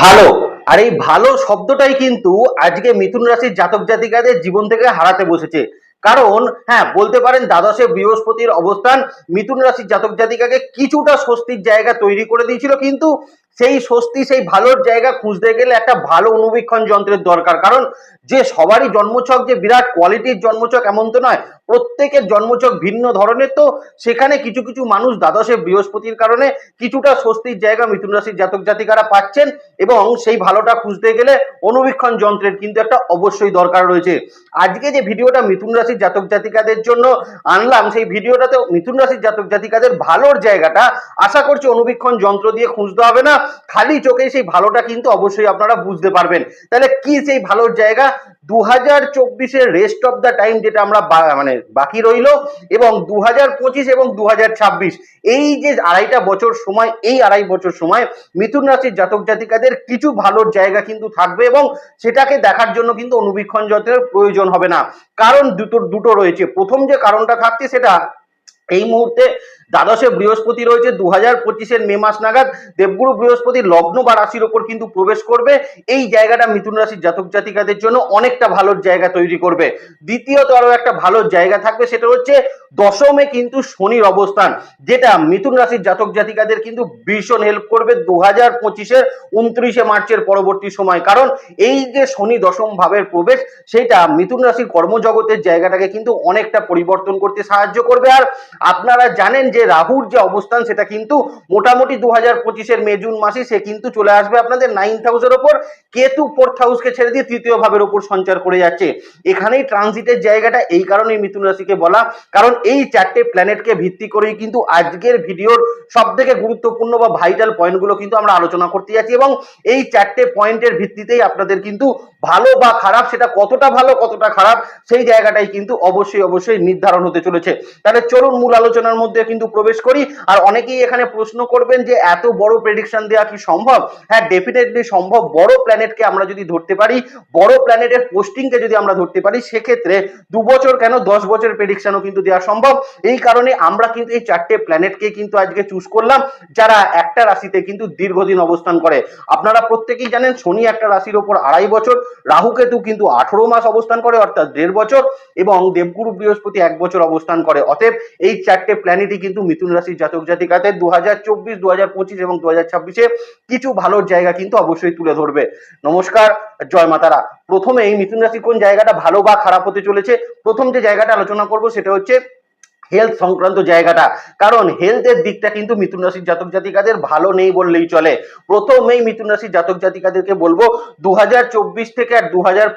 ভালো। আর এই ভালো শব্দটাই কিন্তু আজকে মিথুন রাশির জাতক জাতিকাদের জীবন থেকে হারাতে বসেছে। কারণ হ্যাঁ বলতে পারেন দ্বাদশে বৃহস্পতির অবস্থান মিথুন রাশির জাতক জাতিকাকে কিছুটা স্বস্তির জায়গা তৈরি করে দিয়েছিল, কিন্তু সেই স্বস্তি, সেই ভালোর জায়গা খুঁজতে গেলে একটা ভালো অনুবীক্ষণ যন্ত্রের দরকার। কারণ যে সবারই জন্মছক, যে বিরাট কোয়ালিটির জন্মছক এমন তো নয়, প্রত্যেকের জন্মছক ভিন্ন ধরনের তো সেখানে কিছু কিছু মানুষ দ্বাদশে বৃহস্পতির কারণে কিছুটা স্বস্তির জায়গা মিথুন রাশির জাতক জাতিকারা পাচ্ছেন এবং সেই ভালোটা খুঁজতে গেলে অনুবীক্ষণ যন্ত্রের কিন্তু একটা অবশ্যই দরকার রয়েছে। আজকে যে ভিডিওটা মিথুন রাশির জাতক জাতিকাদের জন্য আনলাম, সেই ভিডিওটাতে মিথুন রাশির জাতক জাতিকাদের ভালোর জায়গাটা আশা করছি অনুবীক্ষণ যন্ত্র দিয়ে খুঁজতে হবে না। খালি চোখে সেই ভালোটা কিন্তু অবশ্যই আপনারা বুঝতে পারবেন। তাহলে কি সেই ভালোর জায়গা? দু হাজার চব্বিশের রেস্ট অফ দ্য টাইম যেটা আমরা মানে বাকি রইল, এবং দু হাজার পঁচিশ এবং দু হাজার ছাব্বিশ। এই যে আড়াইটা বছর সময়, এই আড়াই বছর সময়, মিথুন রাশির জাতক জাতিকাদের কিছু ভালোর জায়গা কিন্তু থাকবে, এবং সেটাকে দেখার জন্য কিন্তু অনুবীক্ষণ যন্ত্রের প্রয়োজন হবে না। কারণ দুটো দুটো রয়েছে। প্রথম যে কারণটা থাকছে সেটা, এই মুহূর্তে দ্বাদশে বৃহস্পতি রয়েছে দু হাজার পঁচিশের মে মাস নাগাদ। দেবগুরু বৃহস্পতি লগ্ন বা রাশির ওপর কিন্তু প্রবেশ করবে। এই জায়গাটা মিথুন রাশির জাতক জাতিকাদের জন্য অনেকটা ভালো জায়গা তৈরি করবে। দ্বিতীয়ত আরও একটা ভালো জায়গা থাকবে, সেটা হচ্ছে দশমে কিন্তু শনির অবস্থান, যেটা মিথুন রাশির জাতক জাতিকাদের কিন্তু ভীষণ হেল্প করবে দু হাজার পঁচিশের উনত্রিশে মার্চের পরবর্তী সময়। কারণ এই যে শনি দশম ভাবের প্রবেশ, সেটা মিথুন রাশির কর্মজগতের জায়গাটাকে কিন্তু অনেকটা পরিবর্তন করতে সাহায্য করবে। আর আপনারা জানেন যে রাহুর যে অবস্থান, সেটা কিন্তু মোটামুটি দু হাজার পঁচিশের মে, জুন মাসে সে কিন্তু চলে আসবে আপনাদের নাইন্থ হাউসের ওপর। কেতু ফোর্থ হাউসকে ছেড়ে দিয়ে তৃতীয় ভাবের ওপর সঞ্চার করে যাচ্ছে। এখানেই ট্রানজিটের জায়গাটা এই কারণেই মিথুন রাশিকে বলা। কারণ এই চারটে প্ল্যানেটকে ভিত্তি করেই কিন্তু আজকের ভিডিওর সব থেকে গুরুত্বপূর্ণ বা ভাইটাল পয়েন্টগুলো কিন্তু আমরা আলোচনা করতে যাচ্ছি এবং এই চারটে পয়েন্টের ভিত্তিতেই আপনাদের কিন্তু ভালো বা খারাপ, সেটা কতটা ভালো, কতটা খারাপ, সেই জায়গাটাই কিন্তু অবশ্যই অবশ্যই নির্ধারণ হতে চলেছে। তাহলে চলুন মূল আলোচনার মধ্যে কিন্তু প্রবেশ করি, আর অনেকেই এখানে প্রশ্ন করবেন যে, এত বড় প্রেডিকশন দেওয়া কি সম্ভব? হ্যাঁ ডেফিনেটলি সম্ভব। বড় প্ল্যানেটকে আমরা যদি ধরতে পারি, বড় প্ল্যানেটের পোস্টিংকে যদি আমরা ধরতে পারি, সেক্ষেত্রে দু বছর কেন দশ বছর প্রেডিকশনও কিন্তু দেওয়া সম্ভব? এই কারণে আমরা কিন্তু এই চারটে প্ল্যানেটকে কিন্তু আজকে চুজ করলাম, যারা একটা রাশিতে কিন্তু দীর্ঘদিন অবস্থান করে। আপনারা প্রত্যেকেই জানেন, শনি একটা রাশির ওপর আড়াই বছর রাহু কেতু কিন্তু আঠারো মাস অবস্থান করে, অর্থাৎ দেড় বছর, এবং দেবগুরু বৃহস্পতি এক বছর অবস্থান করে। অতএব এই চারটে প্ল্যানেটই কিন্তু মিথুন রাশির জাতক জাতিকাতে দু হাজার চব্বিশ দু হাজার পঁচিশ এবং দু হাজার ছাব্বিশে কিছু ভালো জায়গা কিন্তু অবশ্যই তুলে ধরবে। নমস্কার, জয় মাতারা। প্রথমে এই মিথুন রাশি কোন জায়গাটা ভালো বা খারাপ হতে চলেছে? প্রথম যে জায়গাটা আলোচনা করব সেটা হচ্ছে হেলথ সংক্রান্ত জায়গাটা। কারণ হেলথের দিকটা কিন্তু মিথুন রাশির জাতক জাতিকাদের ভালো নেই বললেই চলে। প্রথমেই মিথুন রাশির জাতক জাতিকাদেরকে বলব দু হাজার চব্বিশ থেকে আর দু হাজার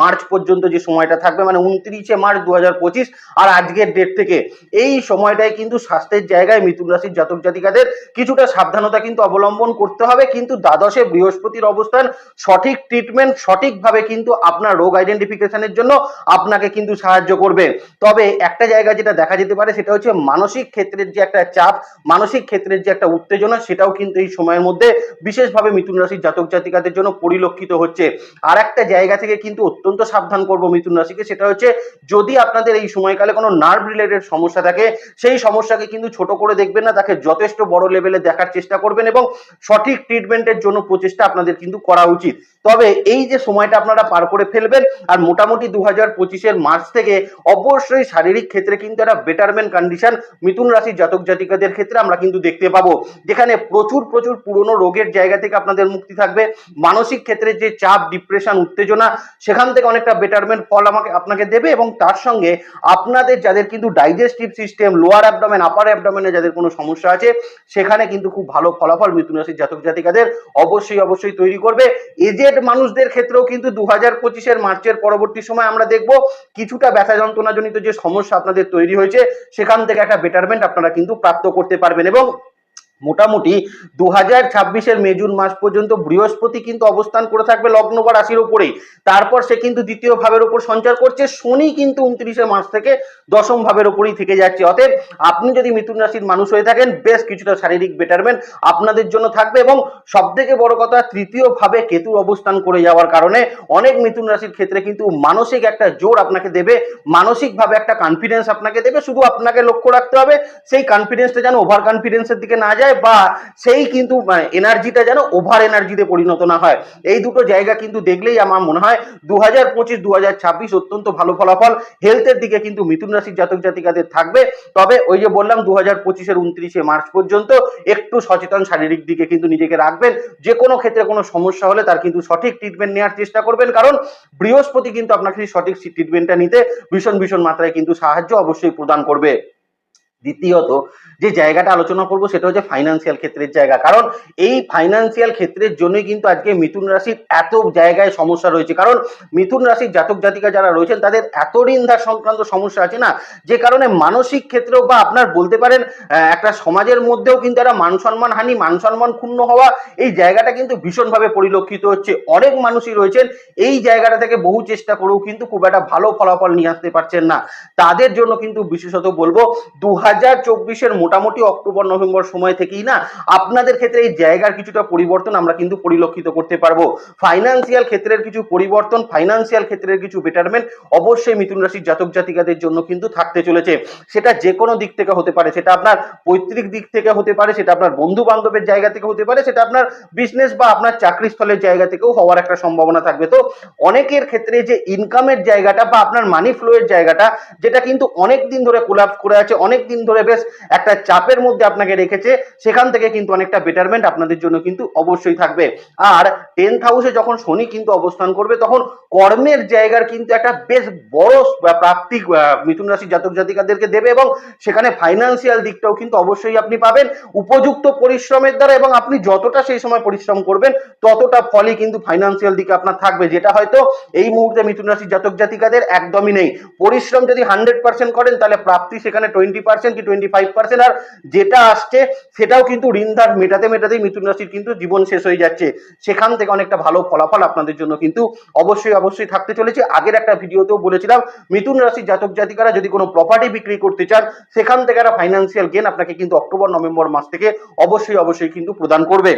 মার্চ পর্যন্ত যে সময়টা থাকবে মানে উনত্রিশে মার্চ দু হাজার পঁচিশ আর আজকের ডেট থেকে, এই সময়টায় কিন্তু স্বাস্থ্যের জায়গায় মিথুন রাশির জাতক জাতিকাদের কিছুটা সাবধানতা কিন্তু অবলম্বন করতে হবে। কিন্তু দ্বাদশে বৃহস্পতির অবস্থান, সঠিক ট্রিটমেন্ট সঠিকভাবে কিন্তু আপনার রোগ আইডেন্টিফিকেশনের জন্য আপনাকে কিন্তু সাহায্য করবে। তবে একটা জায়গা যেটা দেখা পারে সেটা হচ্ছে মানসিক ক্ষেত্রের যে একটা চাপ, মানসিক ক্ষেত্রের যে একটা উত্তেজনা, সেটাও কিন্তু এই সময়ের মধ্যে বিশেষভাবে মিথুন রাশির জাতক জাতিকাদের জন্য পরিলক্ষিত হচ্ছে। আর একটা জায়গা থেকে কিন্তু অত্যন্ত সাবধান করব মিথুন রাশিকে, সেটা হচ্ছে যদি আপনাদের এই সময়কালে কোনো নার্ভ রিলেটেড সমস্যা থাকে, সেই সমস্যাকে কিন্তু ছোট করে দেখবেন না, তাকে যথেষ্ট বড় লেভেলে দেখার চেষ্টা করবেন এবং সঠিক ট্রিটমেন্টের জন্য প্রচেষ্টা আপনাদের কিন্তু করা উচিত। তবে এই যে সময়টা আপনারা পার করে ফেলবেন, আর মোটামুটি দু হাজার পঁচিশের মার্চ থেকে অবশ্যই শারীরিক ক্ষেত্রে কিন্তু একটা বেটারমেন্ট কন্ডিশন মিথুন রাশির জাতক জাতিকাদের ক্ষেত্রে আমরা কিন্তু দেখতে পাবো। যেখানে প্রচুর প্রচুর পুরনো রোগের জায়গা থেকে আপনাদের মুক্তি থাকবে। মানসিক ক্ষেত্রে যে চাপ ডিপ্রেশন উত্তেজনা, সেখান থেকে অনেকটা বেটারমেন্ট ফল আমাকে, আপনাকে দেবে এবং তার সঙ্গে আপনাদের যাদের কিন্তু digestive system lower abdomen upper অ্যাবডোমেনে যাদের কোনো সমস্যা আছে, সেখানে কিন্তু খুব ভালো ফলাফল মিথুন রাশির জাতক জাতিকাদের অবশ্যই অবশ্যই তৈরি করবে। এজেড মানুষদের ক্ষেত্রেও কিন্তু দু হাজার পঁচিশের মার্চের পরবর্তী সময় আমরা দেখব। কিছুটা ব্যথা যন্ত্রণাজনিত যে সমস্যা আপনাদের তৈরি হয়েছে সেখান থেকে একটা বেটারমেন্ট আপনারা কিন্তু প্রাপ্ত করতে পারবেন এবং মোটামুটি দু হাজার ছাব্বিশের মে, জুন মাস পর্যন্ত বৃহস্পতি কিন্তু অবস্থান করে থাকবে লগ্ন বা রাশির উপরেই। তারপর সে কিন্তু দ্বিতীয় ভাবের উপর সঞ্চার করছে, শনি কিন্তু উনত্রিশে মাস থেকে দশম ভাবের উপরেই থেকে যাচ্ছে। অতএব আপনি যদি মিথুন রাশির মানুষ হয়ে থাকেন, বেশ কিছুটা শারীরিক বেটারমেন্ট আপনাদের জন্য থাকবে এবং সব থেকে বড় কথা, তৃতীয় ভাবে কেতুর অবস্থান করে যাওয়ার কারণে অনেক মিথুন রাশির ক্ষেত্রে কিন্তু মানসিক একটা জোর আপনাকে দেবে, মানসিকভাবে একটা কনফিডেন্স আপনাকে দেবে, শুধু আপনাকে লক্ষ্য রাখতে হবে, সেই কনফিডেন্সটা যেন ওভার কনফিডেন্সের দিকে না যায় যায় বা সেই কিন্তু এনার্জিটা যেন ওভার এনার্জিতে পরিণত না হয়। এই দুটো জায়গা কিন্তু দেখলেই আমার মনে হয় দু হাজার পঁচিশ দু হাজার ছাব্বিশ অত্যন্ত ভালো ফলাফল। হেলথের দিকে কিন্তু মিথুন রাশির জাতক জাতিকাদের থাকবে। তবে ওই যে বললাম দু হাজার পঁচিশের উনত্রিশে মার্চ পর্যন্ত একটু সচেতন শারীরিক দিকে কিন্তু নিজেকে রাখবেন। যে কোনো ক্ষেত্রে কোনো সমস্যা হলে তার কিন্তু সঠিক ট্রিটমেন্ট নেওয়ার চেষ্টা করবেন। কারণ বৃহস্পতি কিন্তু আপনাকে সঠিক ট্রিটমেন্টটা নিতে ভীষণ ভীষণ মাত্রায় কিন্তু সাহায্য অবশ্যই প্রদান করবে। দ্বিতীয়ত, যে জায়গাটা আলোচনা করব সেটা হচ্ছে ফাইন্যান্সিয়াল ক্ষেত্রের জায়গা। কারণ এই ফাইন্যান্সিয়াল ক্ষেত্রের জন্যই কিন্তু আজকে মিথুন রাশির এত জায়গায় সমস্যা রয়েছে। কারণ মিথুন রাশির জাতক জাতিকা যারা রয়েছেন, তাদের এত ঋণধার সংক্রান্ত সমস্যা আছে না, যে কারণে মানসিক ক্ষেত্রেও বা আপনার বলতে পারেন একটা সমাজের মধ্যেও কিন্তু একটা মান সম্মান হানি, মান সম্মান ক্ষুণ্ণ হওয়া, এই জায়গাটা কিন্তু ভীষণভাবে পরিলক্ষিত হচ্ছে। অনেক মানুষই রয়েছেন, এই জায়গাটা থেকে বহু চেষ্টা করেও কিন্তু খুব একটা ভালো ফলাফল নিয়ে আসতে পারছেন না। তাদের জন্য কিন্তু বিশেষত বলব, দু হাজার চব্বিশের মোটামুটি অক্টোবর, নভেম্বর সময় থেকেই না আপনাদের ক্ষেত্রে এই জায়গার কিছুটা পরিবর্তন আমরা কিন্তু পরিলক্ষিত করতে পারব। ফাইন্যান্সিয়াল ক্ষেত্রের কিছু পরিবর্তন ফাইন্যান্সিয়াল ক্ষেত্রের কিছু বেটারমেন্ট অবশ্যই মিথুন রাশির জাতক জাতিকাদের জন্য কিন্তু থাকতে চলেছে। সেটা যে কোনো দিক থেকে হতে পারে, সেটা আপনার পৈতৃক দিক থেকে হতে পারে, সেটা আপনার বন্ধু বান্ধবের জায়গা থেকে হতে পারে, সেটা আপনার বিজনেস বা আপনার চাকরি স্থলের জায়গা থেকেও হওয়ার একটা সম্ভাবনা থাকবে। তো অনেকের ক্ষেত্রে যে ইনকামের জায়গাটা বা আপনার মানি ফ্লোয়ের জায়গাটা, যেটা কিন্তু অনেক দিন ধরে কোলাপস করে আছে, অনেক দিন ধরে বেশ একটা চাপের মধ্যে আপনাকে রেখেছে, সেখান থেকে কিন্তু অনেকটা বেটারমেন্ট আপনাদের জন্য কিন্তু অবশ্যই থাকবে। আর টেন্থ হাউসে যখন শনি কিন্তু অবস্থান করবে, তখন কর্মের জায়গার কিন্তু একটা বেশ বড় প্রাপ্তি মিথুন রাশির জাতক জাতিকাদেরকে দেবে এবং সেখানে ফাইন্যান্সিয়াল দিকটাও কিন্তু অবশ্যই আপনি পাবেন। উপযুক্ত পরিশ্রমের দ্বারা এবং আপনি যতটা সেই সময় পরিশ্রম করবেন, ততটা ফলই কিন্তু ফাইন্যান্সিয়াল দিকে আপনার থাকবে। যেটা হয়তো এই মুহূর্তে মিথুন রাশির জাতক জাতিকাদের একদমই নেই। পরিশ্রম যদি হান্ড্রেড পার্সেন্ট করেন, তাহলে প্রাপ্তি সেখানে টোয়েন্টি পার্সেন্ট কি টোয়েন্টি ফাইভ পার্সেন্ট আর যেটা আসছে, সেটাও কিন্তু ঋণধার মেটাতে মেটাতেই মিথুন রাশির কিন্তু জীবন শেষ হয়ে যাচ্ছে। সেখান থেকে অনেকটা ভালো ফলাফল আপনাদের জন্য কিন্তু অবশ্যই অবশ্যই থাকতে চলেছে। আগের একটা ভিডিওতেও বলেছিলাম, মিথুন রাশির জাতক জাতিকারা যদি কোনো প্রপার্টি বিক্রি করতে চান, সেখান থেকে একটা ফাইন্যান্সিয়াল গেন আপনাকে কিন্তু অক্টোবর, নভেম্বর মাস থেকে অবশ্যই অবশ্যই কিন্তু প্রদান করবে।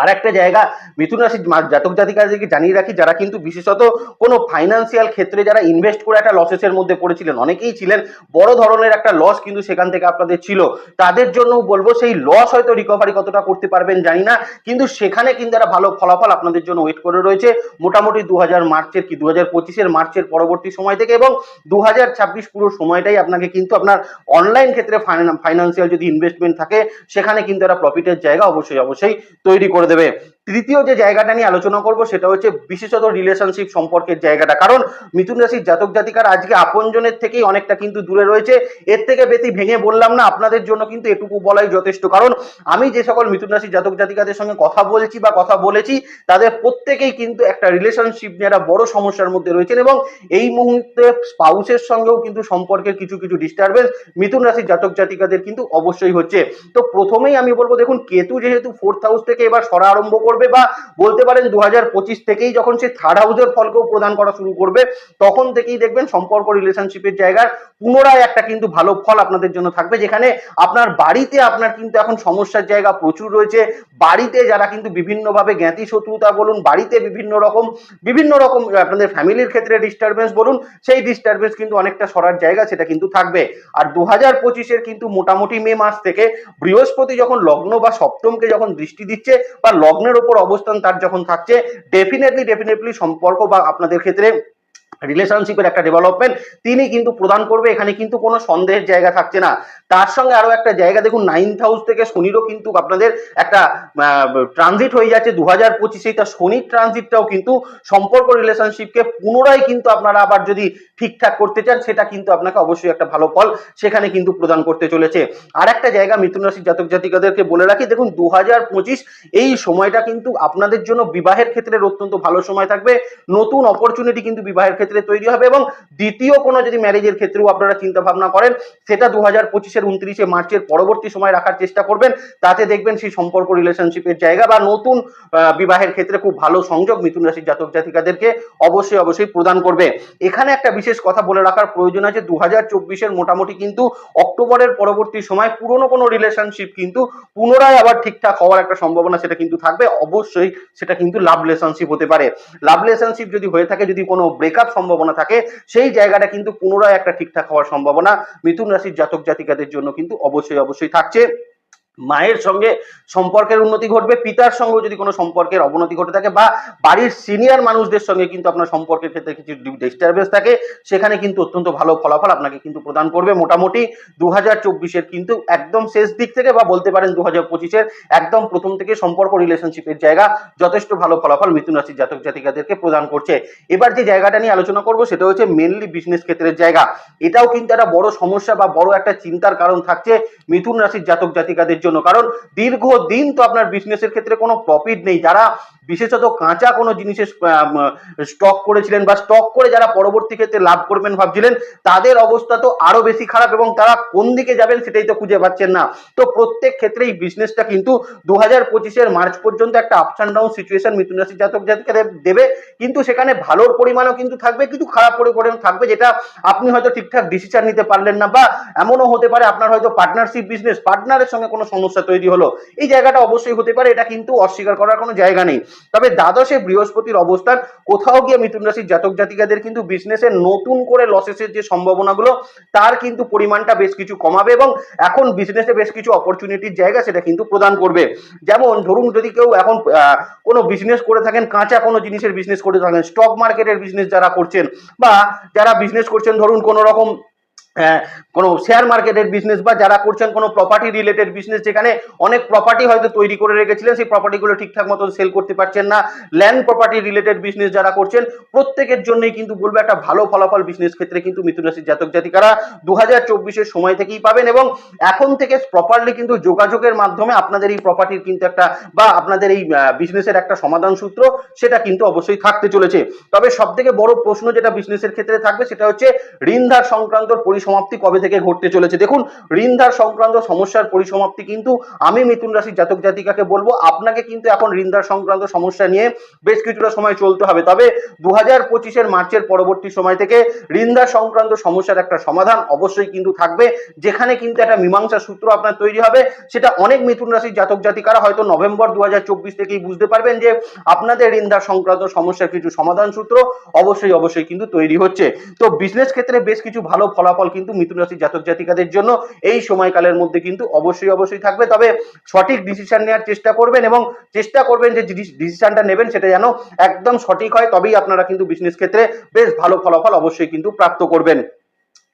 আর একটা জায়গা মিথুন রাশির জাতক জাতিকাদেরকে জানিয়ে রাখি, যারা কিন্তু বিশেষত কোনো ফাইন্যান্সিয়াল ক্ষেত্রে যারা ইনভেস্ট করে একটা লসেসের মধ্যে পড়েছিলেন, অনেকেই ছিলেন বড় ধরনের একটা লস কিন্তু সেখান থেকে আপনাদের ছিল। তাদের জন্য বলব সেই লস হয়তো রিকভারি কতটা করতে পারবেন জানি না, কিন্তু সেখানে কিন্তু একটা ভালো ফলাফল আপনাদের জন্য ওয়েট করে রয়েছে। মোটামুটি দু হাজার মার্চের কি দু হাজার মার্চের পরবর্তী সময় থেকে এবং দু হাজার ছাব্বিশ পুরো সময়টাই আপনাকে কিন্তু আপনার অনলাইন ক্ষেত্রে ফাইন্যান্সিয়াল যদি ইনভেস্টমেন্ট থাকে, সেখানে কিন্তু একটা প্রফিটের জায়গা অবশ্যই অবশ্যই তৈরি করে দেবে। তৃতীয় যে জায়গাটা নিয়ে আলোচনা করব সেটা হচ্ছে বিশেষত রিলেশনশিপ সম্পর্কের জায়গাটা। কারণ মিথুন রাশির জাতক জাতিকার আজকে আপনজনের থেকেই অনেকটা কিন্তু দূরে রয়েছে। এর থেকে বেশি ভেঙে বললাম না, আপনাদের জন্য কিন্তু এটুকু বলাই যথেষ্ট। কারণ আমি যে সকল মিথুন রাশির জাতক জাতিকাদের সঙ্গে কথা বলছি বা কথা বলেছি, তাদের প্রত্যেকেই কিন্তু একটা রিলেশনশিপ নিয়ে একটা বড় সমস্যার মধ্যে রয়েছেন এবং এই মুহূর্তে স্পাউসের সঙ্গেও কিন্তু সম্পর্কের কিছু কিছু ডিস্টারবেন্স মিথুন রাশির জাতক জাতিকাদের কিন্তু অবশ্যই হচ্ছে। তো প্রথমেই আমি বলব, দেখুন, কেতু যেহেতু ফোর্থ হাউস থেকে এবার সরা আরম্ভ করবে বা বলতে পারেন দু হাজার পঁচিশ থেকেই যখন সে থার্ড হাউসের ফলকেও প্রদান করা শুরু করবে, তখন থেকেই দেখবেন সম্পর্ক রিলেশনশিপের জায়গার পুনরায় একটা কিন্তু ভালো ফল আপনাদের জন্য থাকবে, যেখানে আপনার বাড়িতে আপনার কিন্তু এখন সমস্যার জায়গা প্রচুর রয়েছে, বাড়িতে যারা কিন্তু বিভিন্নভাবে জ্ঞাতি শত্রুতা বলুন, বাড়িতে বিভিন্ন রকম বিভিন্ন রকম আপনাদের ফ্যামিলির ক্ষেত্রে ডিস্টারবেন্স বলুন, সেই ডিস্টারবেন্স কিন্তু অনেকটা সরার জায়গা সেটা কিন্তু থাকবে। আর দু হাজার পঁচিশের কিন্তু মোটামুটি মে মাস থেকে বৃহস্পতি যখন লগ্ন বা সপ্তমকে যখন দৃষ্টি দিচ্ছে বা লগ্নের ওপর অবস্থান তার যখন থাকছে ডেফিনেটলি ডেফিনেটলি সম্পর্ক বা আপনাদের ক্ষেত্রে রিলেশনশিপের একটা ডেভেলপমেন্ট তিনি কিন্তু প্রদান করবে, এখানে কিন্তু কোনো সন্দেহের জায়গা থাকছে না। তার সঙ্গে আরও একটা জায়গা, দেখুন নাইন্থ হাউস থেকে শনিরও কিন্তু আপনাদের একটা ট্রানজিট হয়ে যাচ্ছে দু হাজার পঁচিশে। তা শনির ট্রানজিটটাও কিন্তু সম্পর্ক রিলেশনশিপকে পুনরায় কিন্তু আপনারা আবার যদি ঠিকঠাক করতে চান, সেটা কিন্তু আপনাকে অবশ্যই একটা ভালো ফল সেখানে কিন্তু প্রদান করতে চলেছে। আর একটা জায়গা মিথুন রাশির জাতক জাতিকাদেরকে বলে রাখি, দেখুন দু হাজার পঁচিশ এই সময়টা কিন্তু আপনাদের জন্য বিবাহের ক্ষেত্রে অত্যন্ত ভালো সময় থাকবে। নতুন অপরচুনিটি কিন্তু বিবাহের ক্ষেত্রে তৈরি হবে এবং দ্বিতীয় কোনো যদি ম্যারেজের ক্ষেত্রেও আপনারা চিন্তা ভাবনা করেন, সেটা দু হাজার পঁচিশের উনত্রিশে মার্চের পরবর্তী সময় রাখার চেষ্টা করবেন। তাতে দেখবেন সেই সম্পর্ক রিলেশনশিপের জায়গা বা নতুন বিবাহের ক্ষেত্রে খুব ভালো সংযোগ মিথুন রাশির জাতক জাতিকাদেরকে অবশ্যই অবশ্যই প্রদান করবে। এখানে একটা বিশেষ কথা বলে রাখার প্রয়োজন আছে দু হাজার চব্বিশের মোটামুটি কিন্তু অক্টোবরের পরবর্তী সময় পুরনো কোনো রিলেশনশিপ কিন্তু পুনরায় আবার ঠিকঠাক হওয়ার একটা সম্ভাবনা সেটা কিন্তু থাকবে। অবশ্যই সেটা কিন্তু লাভ রিলেশনশিপ হতে পারে। লাভ রিলেশনশিপ যদি হয়ে থাকে, যদি কোনো ব্রেকআপ সম্ভাবনা থাকে, সেই জায়গাটা কিন্তু পুনরায় একটা ঠিকঠাক হওয়ার সম্ভাবনা। মিথুন রাশির জাতক জাতিকাদের জন্য কিন্তু অবশ্যই অবশ্যই থাকছে। মায়ের সঙ্গে সম্পর্কের উন্নতি ঘটবে, পিতার সঙ্গে যদি কোনো সম্পর্কের অবনতি ঘটে থাকে বা বাড়ির সিনিয়র মানুষদের সঙ্গে কিন্তু আপনার সম্পর্কের ক্ষেত্রে কিছু ডিস্টারবেন্স থাকে, সেখানে কিন্তু অত্যন্ত ভালো ফলাফল আপনাকে কিন্তু প্রদান করবে। মোটামুটি দু হাজার চব্বিশের কিন্তু একদম শেষ দিক থেকে বা বলতে পারেন দু হাজার পঁচিশের একদম প্রথম থেকে সম্পর্ক রিলেশনশিপের জায়গা যথেষ্ট ভালো ফলাফল মিথুন রাশির জাতক জাতিকাদেরকে প্রদান করছে। এবার যে জায়গাটা নিয়ে আলোচনা করব সেটা হচ্ছে মেনলি বিজনেস ক্ষেত্রের জায়গা। এটাও কিন্তু একটা বড় সমস্যা বা বড় একটা চিন্তার কারণ থাকছে মিথুন রাশির জাতক জাতিকাদের জন্য। কারণ দীর্ঘ দিন তো আপনার বিজনেসের ক্ষেত্রে কোনো প্রফিট নেই। যারা বিশেষত কাঁচা কোনো জিনিসের স্টক করেছিলেন বা স্টক করে যারা পরবর্তী ক্ষেত্রে লাভ করবেন ভাবছিলেন, তাদের অবস্থা তো আরও বেশি খারাপ এবং তারা কোন দিকে যাবেন সেটাই তো খুঁজে পাচ্ছেন না। তো প্রত্যেক ক্ষেত্রে এই বিজনেসটা কিন্তু দু হাজার পঁচিশের মার্চ পর্যন্ত একটা আপস অ্যান্ড ডাউন সিচুয়েশন মিথুন রাশি জাতক জাতিকাদের দেবে। কিন্তু সেখানে ভালোর পরিমাণও কিন্তু থাকবে কিছু খারাপ পরিমাণ থাকবে যেটা আপনি হয়তো ঠিকঠাক ডিসিশন নিতে পারলেন না বা এমনও হতে পারে আপনার হয়তো পার্টনারশিপ বিজনেস পার্টনারের সঙ্গে কোনো সমস্যা তৈরি হলো। এই জায়গাটা অবশ্যই হতে পারে, এটা কিন্তু অস্বীকার করার কোনো জায়গা নেই। তবে দ্বাদশে বৃহস্পতির অবস্থান, কোথাও গিয়ে মিথুন রাশির জাতক জাতিকাদের কিন্তু বিজনেসে নতুন করে লসেসের যে সম্ভাবনাগুলো, তার কিন্তু পরিমাণটা বেশ কিছু কমাবে এবং এখন বিজনেসে বেশ কিছু অপরচুনিটির জায়গা সেটা কিন্তু প্রদান করবে। যেমন ধরুন যদি কেউ এখন কোনো বিজনেস করে থাকেন, কাঁচা কোনো জিনিসের বিজনেস করে থাকেন স্টক মার্কেটের বিজনেস যারা করছেন বা যারা বিজনেস করছেন, ধরুন কোনো রকম কোনো শেয়ার মার্কেটের বিজনেস বা যারা করছেন কোনো প্রপার্টি রিলেটেড বিজনেস যেখানে অনেক প্রপার্টি হয়তো তৈরি করে রেখেছিলেন, সেই প্রপার্টিগুলো ঠিকঠাক মতো সেল করতে পারছেন না। ল্যান্ড প্রপার্টি রিলেটেড বিজনেস যারা করছেন, প্রত্যেকের জন্যই কিন্তু বলব একটা ভালো ফলাফল বিজনেস ক্ষেত্রে কিন্তু মিথুন রাশির জাতক জাতিকারা দু হাজার চব্বিশের সময় থেকেই পাবেন এবং এখন থেকে প্রপারলি কিন্তু যোগাযোগের মাধ্যমে আপনাদের এই প্রপার্টির কিন্তু একটা বা আপনাদের এই বিজনেসের একটা সমাধান সূত্র সেটা কিন্তু অবশ্যই থাকতে চলেছে। তবে সব থেকে বড় প্রশ্ন যেটা বিজনেসের ক্ষেত্রে থাকবে সেটা হচ্ছে ঋণধার সংক্রান্ত পরিসমাপ্তি কবে থেকে ঘটতে চলেছে? দেখুন, ঋণধার সংক্রান্ত সমস্যার পরিসমাপ্তি কিন্তু আমি মিথুন রাশির জাতক জাতিকাকে বলব, আপনাকে কিন্তু এখন ঋণধার সংক্রান্ত সমস্যা নিয়ে বেশ কিছুটা সময় চলতে হবে। তবে দু হাজার পঁচিশের মার্চের পরবর্তী সময় থেকে ঋণধার সংক্রান্ত সমস্যার একটা সমাধান অবশ্যই কিন্তু থাকবে, যেখানে কিন্তু একটা মীমাংসা সূত্র আপনার তৈরি হবে। সেটা অনেক মিথুন রাশির জাতক জাতিকারা হয়তো নভেম্বর দু হাজার চব্বিশ থেকেই বুঝতে পারবেন যে আপনাদের ঋণধার সংক্রান্ত সমস্যার কিছু সমাধান সূত্র অবশ্যই অবশ্যই কিন্তু তৈরি হচ্ছে। তো বিজনেস ক্ষেত্রে বেশ কিছু ভালো ফলাফল কিন্তু মিথুন রাশির জাতক জাতিকাদের জন্য এই সময়কালের মধ্যে কিন্তু অবশ্যই অবশ্যই থাকবে। তবে সঠিক ডিসিশন নেওয়ার চেষ্টা করবেন এবং চেষ্টা করবেন যে ডিসিশনটা নেবেন সেটা যেন একদম সঠিক হয়, তবেই আপনারা কিন্তু বিজনেস ক্ষেত্রে বেশ ভালো ফলাফল অবশ্যই কিন্তু প্রাপ্ত করবেন।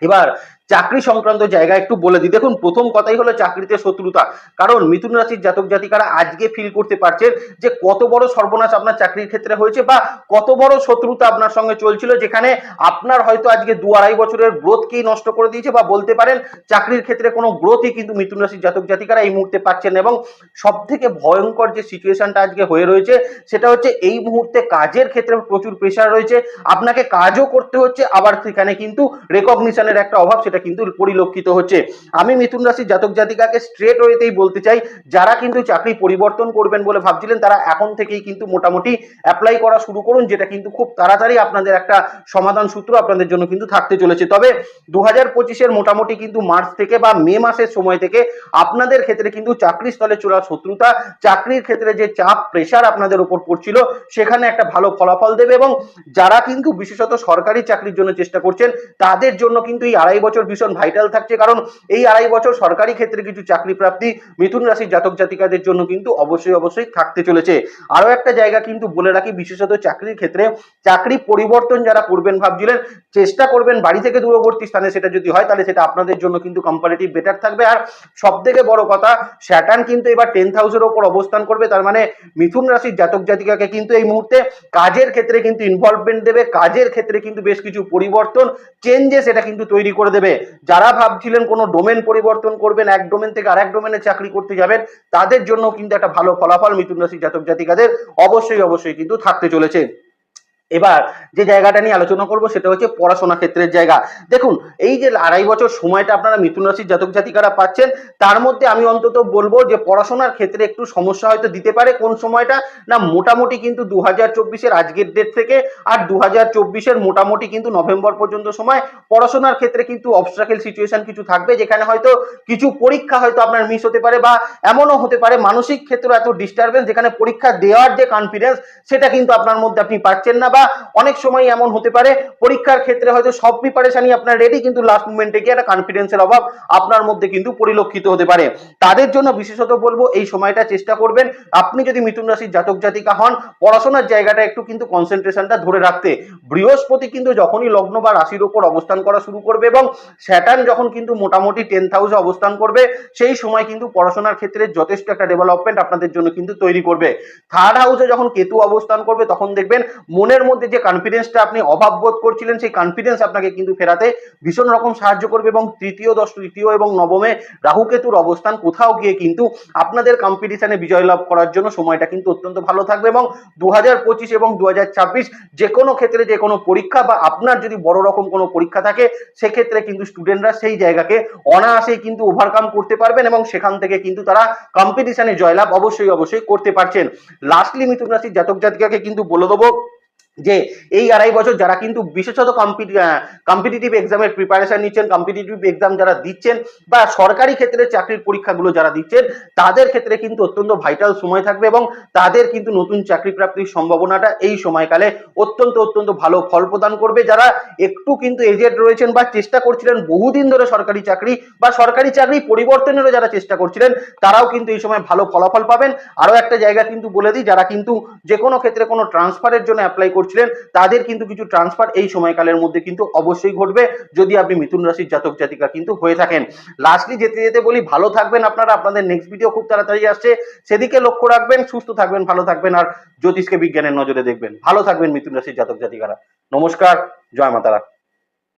এবার চাকরি সংক্রান্ত জায়গা একটু বলে দিই। দেখুন, প্রথম কথাই হলো চাকরিতে শত্রুতা। কারণ মিথুন রাশির জাতক জাতিকারা আজকে ফিল করতে পারছেন যে কত বড় সর্বনাশ আপনার চাকরির ক্ষেত্রে হয়েছে বা কত বড় শত্রুতা আপনার সঙ্গে চলছিল যেখানে আপনার হয়তো আজকে দু আড়াই বছরের গ্রোথকেই নষ্ট করে দিয়েছে বা বলতে পারেন চাকরির ক্ষেত্রে কোনো গ্রোথই কিন্তু মিথুন রাশির জাতক জাতিকারা এই মুহূর্তে পাচ্ছেন এবং সব থেকে ভয়ঙ্কর যে সিচুয়েশনটা আজকে হয়ে রয়েছে, সেটা হচ্ছে এই মুহূর্তে কাজের ক্ষেত্রে প্রচুর প্রেশার রয়েছে। আপনাকে কাজও করতে হচ্ছে, আবার সেখানে কিন্তু রেকগনিশনের একটা অভাব, সেটা কিন্তু পরিলক্ষিত হচ্ছে। আমি মিথুন রাশির জাতক জাতিকাকে স্ট্রেট ওয়েতেই বলতে চাই, যারা কিন্তু চাকরি পরিবর্তন করবেন বলে ভাবছিলেন, তারা এখন থেকেই কিন্তু মোটামুটি অ্যাপ্লাই করা শুরু করুন, যেটা কিন্তু খুব তাড়াতাড়ি আপনাদের একটা সমাধান সূত্র আপনাদের জন্য কিন্তু থাকতে চলেছে। তবে দু হাজার পঁচিশের মোটামুটি কিন্তু মার্চ থেকে বা মে মাসের সময় থেকে আপনাদের ক্ষেত্রে কিন্তু চাকরি স্থলে চলা শত্রুতা, চাকরির ক্ষেত্রে যে চাপ প্রেশার আপনাদের উপর পড়ছিল, সেখানে একটা ভালো ফলাফল দেবে এবং যারা কিন্তু বিশেষত সরকারি চাকরির জন্য চেষ্টা করছেন, তাদের জন্য কিন্তু এই আড়াই বছর ভীষণ ভাইটাল থাকছে। কারণ এই আড়াই বছর সরকারি ক্ষেত্রে কিছু চাকরি প্রাপ্তি মিথুন রাশির জাতক জাতিকাদের জন্য কিন্তু অবশ্যই অবশ্যই থাকতে চলেছে। আরও একটা জায়গা কিন্তু বলে রাখি, বিশেষত চাকরির ক্ষেত্রে চাকরি পরিবর্তন যারা করবেন ভাবছিলেন চেষ্টা করবেন বাড়ি থেকে দূরবর্তী স্থানে সেটা যদি হয়, তাহলে সেটা আপনাদের জন্য কিন্তু কম্পারেটিভ বেটার থাকবে। আর সব থেকে বড় কথা স্যাটার্ন কিন্তু এবার টেন হাউসের ওপর অবস্থান করবে, তার মানে মিথুন রাশির জাতক জাতিকাকে কিন্তু এই মুহূর্তে কাজের ক্ষেত্রে কিন্তু ইনভলভমেন্ট দেবে, কাজের ক্ষেত্রে কিন্তু বেশ কিছু পরিবর্তন চেঞ্জেস এটা কিন্তু তৈরি করে দেবে। যারা ভাবছিলেন কোনো ডোমেন পরিবর্তন করবেন, এক ডোমেন থেকে আরেক ডোমেনে চাকরি করতে যাবেন, তাদের জন্য কিন্তু একটা ভালো ফলাফল মিথুন রাশির জাতক জাতিকাদের অবশ্যই অবশ্যই কিন্তু থাকতে চলেছে। এবার যে জায়গাটা নিয়ে আলোচনা করব সেটা হচ্ছে পড়াশোনা ক্ষেত্রের জায়গা। দেখুন, এই যে আড়াই বছর সময়টা আপনারা মিথুন রাশির জাতক জাতিকারা পাচ্ছেন, তার মধ্যে আমি অন্তত বলব যে পড়াশোনার ক্ষেত্রে একটু সমস্যা হয়তো দিতে পারে কোন সময়টা, না মোটামুটি কিন্তু দু হাজার চব্বিশের আজকের ডেট থেকে আর দু হাজার চব্বিশের মোটামুটি কিন্তু নভেম্বর পর্যন্ত সময়। পড়াশোনার ক্ষেত্রে কিন্তু অবস্ট্রাকেল সিচুয়েশন কিছু থাকবে, যেখানে হয়তো কিছু পরীক্ষা হয়তো আপনার মিস হতে পারে বা এমনও হতে পারে মানসিক ক্ষেত্রে এত ডিস্টারবেন্স যেখানে পরীক্ষা দেওয়ার যে কনফিডেন্স সেটা কিন্তু আপনার মধ্যে আপনি পাচ্ছেন না বা অনেক সময় এমন হতে পারে, পরীক্ষার ক্ষেত্রে হয়তো সব প্রিপারেশনই আপনার রেডি কিন্তু লাস্ট মুমেন্টে গিয়ে একটা কনফিডেন্সের অভাব আপনার মধ্যে কিন্তু পরিলক্ষিত হতে পারে। তাদের জন্য বিশেষত বলব, এই সময়টা চেষ্টা করবেন আপনি যদি মিথুন রাশির জাতক জাতিকা হন, পড়াশোনার জায়গাটা একটু কিন্তু কনসেন্ট্রেশনটা ধরে রাখতে। বৃহস্পতি কিন্তু যখনই লগ্ন বা রাশির উপর অবস্থান করা শুরু করবে এবং স্যাটার্ন যখন কিন্তু মোটামুটি টেন্থ হাউসে অবস্থান করবে, সেই সময় কিন্তু পড়াশোনার ক্ষেত্রে যথেষ্ট একটা ডেভেলপমেন্ট আপনাদের জন্য কিন্তু তৈরি করবে। থার্ড হাউসে যখন কেতু অবস্থান করবে, তখন দেখবেন মনের মধ্যে যে কনফিডেন্সটা আপনি অভাব বোধ করছিলেন, সেই কনফিডেন্স আপনাকে কিন্তু ফেরাতে ভীষণ রকম সাহায্য করবে এবং তৃতীয় দশ, তৃতীয় এবং নবমে রাহু কেতুর অবস্থান কোথাও গিয়ে কিন্তু আপনাদের কম্পিটিশনে বিজয় লাভ করার জন্য সময়টা কিন্তু অত্যন্ত ভালো থাকবে এবং দু হাজার পঁচিশ এবং দু হাজার ছাব্বিশ যে কোনো ক্ষেত্রে যে কোনো পরীক্ষা বা আপনার যদি বড় রকম কোনো পরীক্ষা থাকে, সেক্ষেত্রে কিন্তু স্টুডেন্টরা সেই জায়গাকে অনায়াসেই কিন্তু ওভারকাম করতে পারবেন এবং সেখান থেকে কিন্তু তারা কম্পিটিশনে জয়লাভ অবশ্যই অবশ্যই করতে পারছেন। লাস্টলি মিথুন রাশির জাতক জাতিকাকে কিন্তু বলে দেবো যে এই আড়াই বছর যারা কিন্তু বিশেষত কম্পিটিটিভ এক্সামের প্রিপারেশন নিচ্ছেন কম্পিটিটিভ এক্সাম যারা দিচ্ছেন বা সরকারি ক্ষেত্রে চাকরির পরীক্ষাগুলো যারা দিচ্ছেন, তাদের ক্ষেত্রে কিন্তু অত্যন্ত ভাইটাল সময় থাকবে এবং তাদের কিন্তু নতুন চাকরি প্রাপ্তির সম্ভাবনাটা এই সময়কালে অত্যন্ত অত্যন্ত ভালো ফল প্রদান করবে। যারা একটু কিন্তু এজেড রয়েছেন বা চেষ্টা করছিলেন বহুদিন ধরে সরকারি চাকরি বা সরকারি চাকরি পরিবর্তনেরও যারা চেষ্টা করছিলেন, তারাও কিন্তু এই সময় ভালো ফলাফল পাবেন। আরও একটা জায়গা কিন্তু বলে দিই, যারা কিন্তু যে কোনো ক্ষেত্রে কোনো ট্রান্সফারের জন্য অ্যাপ্লাই করছিলেন, তাদের কিন্তু কিছু ট্রান্সফার এই সময়কালের মধ্যে কিন্তু অবশ্যই ঘটবে, যদি আপনি মিথুন রাশির জাতক জাতিকা কিন্তু হয়ে থাকেন। লাস্টলি যেতে যেতে বলি, ভালো থাকবেন আপনারা, আপনাদের নেক্সট ভিডিও খুব তাড়াতাড়ি আসছে। সেদিকে লক্ষ্য রাখবেন, সুস্থ থাকবেন, ভালো থাকবেন, আর জ্যোতিষকে বিজ্ঞানের নজরে দেখবেন। ভালো থাকবেন মিথুন রাশির জাতক জাতিকারা। নমস্কার, জয় মাতারা।